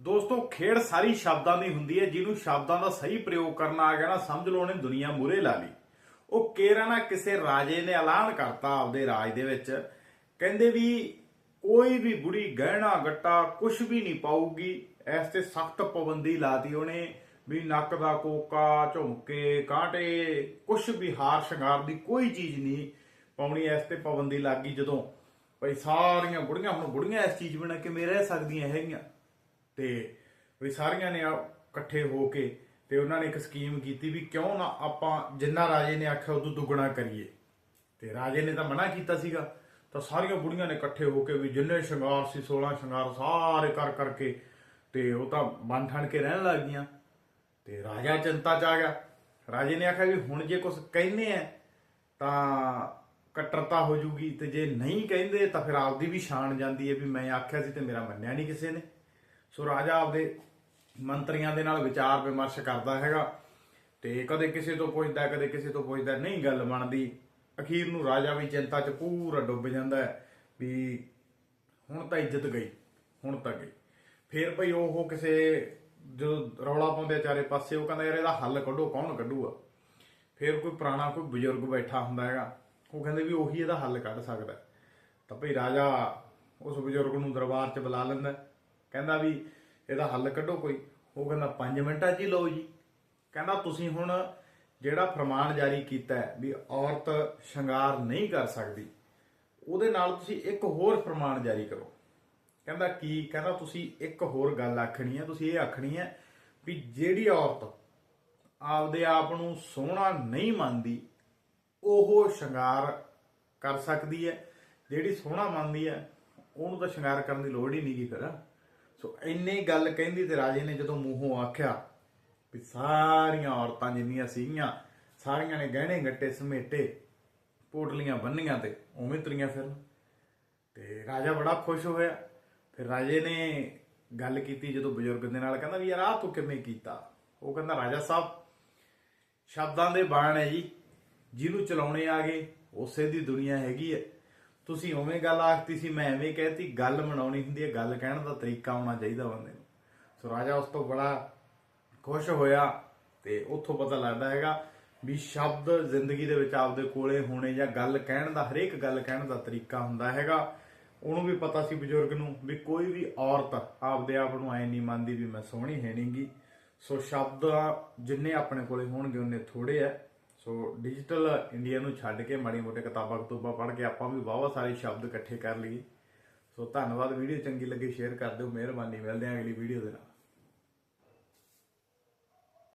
ਦੋਸਤੋ, ਖੇਡ ਸਾਰੀ ਸ਼ਬਦਾਂ ਦੀ ਹੁੰਦੀ ਹੈ, ਜਿਹਨੂੰ ਸ਼ਬਦਾਂ ਦਾ ਸਹੀ ਪ੍ਰਯੋਗ ਕਰਨਾ ਆ ਗਿਆ ਨਾ, ਸਮਝ ਲਓ ਉਹਨੇ ਦੁਨੀਆ ਮੂਰੇ ਲਾ ਲਈ। ਉਹ ਕੇਰਾ ਨਾ ਕਿਸੇ ਰਾਜੇ ਨੇ ਐਲਾਨ ਕਰਤਾ ਆਪਦੇ ਰਾਜ ਦੇ ਵਿੱਚ। ਕਹਿੰਦੇ ਵੀ ਕੋਈ ਵੀ ਬੁੜੀ ਗਹਿਣਾ ਗੱਟਾ ਕੁਝ ਵੀ ਨਹੀਂ ਪਾਊਗੀ। ਇਸ ਤੇ ਸਖਤ ਪਾਬੰਦੀ ਲਾਤੀ ਉਹਨੇ ਵੀ ਨੱਕ ਦਾ ਕੋਕਾ, ਝੁਮਕੇ, ਕਾਂਟੇ ਕੁਝ ਵੀ ਹਾਰ ਸ਼ਿੰਗਾਰ ਦੀ ਕੋਈ ਚੀਜ਼ ਨਹੀਂ ਪਾਉਣੀ। ਇਸ ਤੇ ਪਾਬੰਦੀ ਲੱਗ ਗਈ ਜਦੋਂ ਭਈ ਸਾਰੀਆਂ ਬੁੜੀਆਂ, ਹੁਣ ਬੁੜੀਆਂ ਇਸ ਚੀਜ਼ ਬਿਨਾਂ ਕਿਵੇਂ ਰਹਿ ਸਕਦੀਆਂ ਹੈਗੀਆਂ? ਤੇ ਵੀ ਸਾਰੀਆਂ ਨੇ ਇਕੱਠੇ ਹੋ ਕੇ ਤੇ ਉਹਨਾਂ ਨੇ ਇੱਕ ਸਕੀਮ ਕੀਤੀ ਵੀ ਕਿਉਂ ਨਾ ਆਪਾਂ ਜਿੰਨਾ ਰਾਜੇ ਨੇ ਆਖਿਆ ਉਦੋਂ ਦੁੱਗਣਾ ਕਰੀਏ। ਤੇ ਰਾਜੇ ਨੇ ਤਾਂ ਮਨਾ ਕੀਤਾ ਸੀਗਾ। ਤਾਂ ਸਾਰੀਆਂ ਬੁੜੀਆਂ ਨੇ ਇਕੱਠੇ ਹੋ ਕੇ ਵੀ ਜਿੰਨੇ ਸ਼ਿੰਗਾਰ ਸੀ 16 ਸ਼ਿੰਗਾਰ ਸਾਰੇ ਕਰ ਕਰਕੇ ਤੇ ਉਹ ਤਾਂ ਬਨ ਠਣ ਕੇ ਰਹਿਣ ਲੱਗ ਗਈਆਂ। ਤੇ ਰਾਜਾ ਚਿੰਤਾ ਚ ਆ ਗਿਆ। ਰਾਜੇ ਨੇ ਆਖਿਆ ਵੀ ਹੁਣ ਜੇ ਕੁਝ ਕਹਿੰਦੇ ਆ ਤਾਂ ਕਟਰਤਾ ਹੋ ਜੂਗੀ ਤੇ ਜੇ ਨਹੀਂ ਕਹਿੰਦੇ ਤਾਂ ਫਿਰ ਆਪਦੀ ਵੀ ਸ਼ਾਨ ਜਾਂਦੀ ਹੈ ਵੀ ਮੈਂ ਆਖਿਆ ਸੀ ਤੇ ਮੇਰਾ ਮੰਨਿਆ ਨਹੀਂ ਕਿਸੇ ਨੇ। ਸੋ ਰਾਜਾ ਆਪਦੇ ਮੰਤਰੀਆਂ ਦੇ ਨਾਲ ਵਿਚਾਰ ਵਿਮਰਸ਼ ਕਰਦਾ ਹੈਗਾ ਤੇ ਕਦੇ ਕਿਸੇ ਤੋਂ ਪੁੱਛਦਾ, ਕਦੇ ਕਿਸੇ ਤੋਂ ਪੁੱਛਦਾ, ਨਹੀਂ ਗੱਲ ਬਣਦੀ। ਅਖੀਰ ਨੂੰ ਰਾਜਾ ਵੀ ਚਿੰਤਾ 'ਚ ਪੂਰਾ ਡੁੱਬ ਜਾਂਦਾ ਹੈ ਵੀ ਹੁਣ ਤਾਂ ਇੱਜ਼ਤ ਗਈ, ਹੁਣ ਤਾਂ ਗਈ। ਫੇਰ ਭਈ ਉਹ ਕਿਸੇ, ਜਦੋਂ ਰੌਲਾ ਪਾਉਂਦੇ ਚਾਰੇ ਪਾਸੇ, ਉਹ ਕਹਿੰਦਾ ਯਾਰ ਇਹਦਾ ਹੱਲ ਕੱਢੋ, ਕੌਣ ਕੱਢੂਗਾ? ਫੇਰ ਕੋਈ ਪੁਰਾਣਾ ਕੋਈ ਬਜ਼ੁਰਗ ਬੈਠਾ ਹੁੰਦਾ ਹੈਗਾ, ਉਹ ਕਹਿੰਦੇ ਵੀ ਉਹੀ ਇਹਦਾ ਹੱਲ ਕੱਢ ਸਕਦਾ ਤਾਂ ਭਈ ਰਾਜਾ ਉਸ ਬਜ਼ੁਰਗ ਨੂੰ ਦਰਬਾਰ 'ਚ ਬੁਲਾ ਲੈਂਦਾ ਕਹਿੰਦਾ ਵੀ ਇਹਦਾ ਹੱਲ ਕੱਢੋ ਕੋਈ। ਉਹ ਕਹਿੰਦਾ 5 ਮਿੰਟਾਂ 'ਚ ਹੀ ਲਓ ਜੀ। ਕਹਿੰਦਾ, ਤੁਸੀਂ ਹੁਣ ਜਿਹੜਾ ਫਰਮਾਨ ਜਾਰੀ ਕੀਤਾ ਵੀ ਔਰਤ ਸ਼ਿੰਗਾਰ ਨਹੀਂ ਕਰ ਸਕਦੀ, ਉਹਦੇ ਨਾਲ ਤੁਸੀਂ ਇੱਕ ਹੋਰ ਫਰਮਾਨ ਜਾਰੀ ਕਰੋ। ਕਹਿੰਦਾ, ਕੀ? ਕਹਿੰਦਾ, ਤੁਸੀਂ ਇੱਕ ਹੋਰ ਗੱਲ ਆਖਣੀ ਹੈ, ਤੁਸੀਂ ਇਹ ਆਖਣੀ ਹੈ ਵੀ ਜਿਹੜੀ ਔਰਤ ਆਪਦੇ ਆਪ ਨੂੰ ਸੋਹਣਾ ਨਹੀਂ ਮੰਨਦੀ, ਉਹ ਸ਼ਿੰਗਾਰ ਕਰ ਸਕਦੀ ਹੈ। ਜਿਹੜੀ ਸੋਹਣਾ ਮੰਨਦੀ ਹੈ, ਉਹਨੂੰ ਤਾਂ ਸ਼ਿੰਗਾਰ ਕਰਨ ਦੀ ਲੋੜ ਹੀ ਨਹੀਂ ਨਹੀਂਗੀ ਫਿਰ। ਸੋ ਇੰਨੀ ਗੱਲ ਕਹਿੰਦੀ ਤੇ ਰਾਜੇ ਨੇ ਜਦੋਂ ਮੂੰਹੋਂ ਆਖਿਆ ਵੀ ਸਾਰੀਆਂ ਔਰਤਾਂ ਜਿੰਨੀਆਂ ਸੀਗੀਆਂ, ਸਾਰੀਆਂ ਨੇ ਗਹਿਣੇ ਗੱਟੇ ਸਮੇਟੇ, ਪੋਟਲੀਆਂ ਬੰਨੀਆਂ ਤੇ ਉਵੇਂ ਤੁਰੀਆਂ ਫਿਰਨ। ਤੇ ਰਾਜਾ ਬੜਾ ਖੁਸ਼ ਹੋਇਆ। ਫਿਰ ਰਾਜੇ ਨੇ ਗੱਲ ਕੀਤੀ ਜਦੋਂ ਬਜ਼ੁਰਗ ਦੇ ਨਾਲ, ਕਹਿੰਦਾ ਵੀ ਯਾਰ ਆਹ ਤੂੰ ਕਿਵੇਂ ਕੀਤਾ? ਉਹ ਕਹਿੰਦਾ, ਰਾਜਾ ਸਾਹਿਬ, ਸ਼ਬਦਾਂ ਦੇ ਬਾਣ ਹੈ ਜੀ, ਜਿਹਨੂੰ ਚਲਾਉਣੇ ਆ ਗਏ, ਉਸੇ ਦੀ ਦੁਨੀਆ ਹੈਗੀ ਹੈ। ਤੁਸੀਂ ਉਵੇਂ ਗੱਲ ਆਖਤੀ ਸੀ, ਮੈਂ ਐਵੇਂ ਕਹਿਤੀ, ਗੱਲ ਮਨਾਉਣੀ ਹੁੰਦੀ ਹੈ, ਗੱਲ ਕਹਿਣ ਦਾ ਤਰੀਕਾ ਆਉਣਾ ਚਾਹੀਦਾ ਬੰਦੇ ਨੂੰ। ਸੋ ਰਾਜਾ ਉਸ ਤੋਂ ਬੜਾ ਖੁਸ਼ ਹੋਇਆ ਤੇ ਉੱਥੋਂ ਪਤਾ ਲੱਗਦਾ ਹੈਗਾ ਵੀ ਸ਼ਬਦ ਜ਼ਿੰਦਗੀ ਦੇ ਵਿੱਚ ਆਪਦੇ ਕੋਲੇ ਹੋਣੇ ਜਾਂ ਗੱਲ ਕਹਿਣ ਦਾ, ਹਰੇਕ ਗੱਲ ਕਹਿਣ ਦਾ ਤਰੀਕਾ ਹੁੰਦਾ ਹੈਗਾ। ਉਹਨੂੰ ਵੀ ਪਤਾ ਸੀ ਬਜ਼ੁਰਗ ਨੂੰ ਵੀ ਕੋਈ ਵੀ ਔਰਤ ਆਪਦੇ ਆਪ ਨੂੰ ਐ ਨਹੀਂ ਮੰਨਦੀ ਵੀ ਮੈਂ ਸੋਹਣੀ ਹੈ ਨਹੀਂਗੀ ਸੋ ਸ਼ਬਦ ਜਿੰਨੇ ਆਪਣੇ ਕੋਲੇ ਹੋਣਗੇ, ਉਹਨੇ ਥੋੜੇ ਆ ਸੋ ਡਿਜੀਟਲ ਇੰਡੀਆ ਨੂੰ ਛੱਡ ਕੇ ਮਾੜੀ ਮੋਟੇ ਕਿਤਾਬਾਂ ਕਤੂਬਾਂ ਪੜ੍ਹ ਕੇ ਆਪਾਂ ਵੀ ਵਾਹਵਾ ਸਾਰੇ ਸ਼ਬਦ ਇਕੱਠੇ ਕਰ ਲਈਏ। ਸੋ ਧੰਨਵਾਦ, ਵੀਡੀਓ ਚੰਗੀ ਲੱਗੀ ਸ਼ੇਅਰ ਕਰ ਦਿਓ, ਮਿਹਰਬਾਨੀ, ਮਿਲਦੇ ਹਾਂ ਅਗਲੀ ਵੀਡੀਓ ਦੇ ਨਾਲ।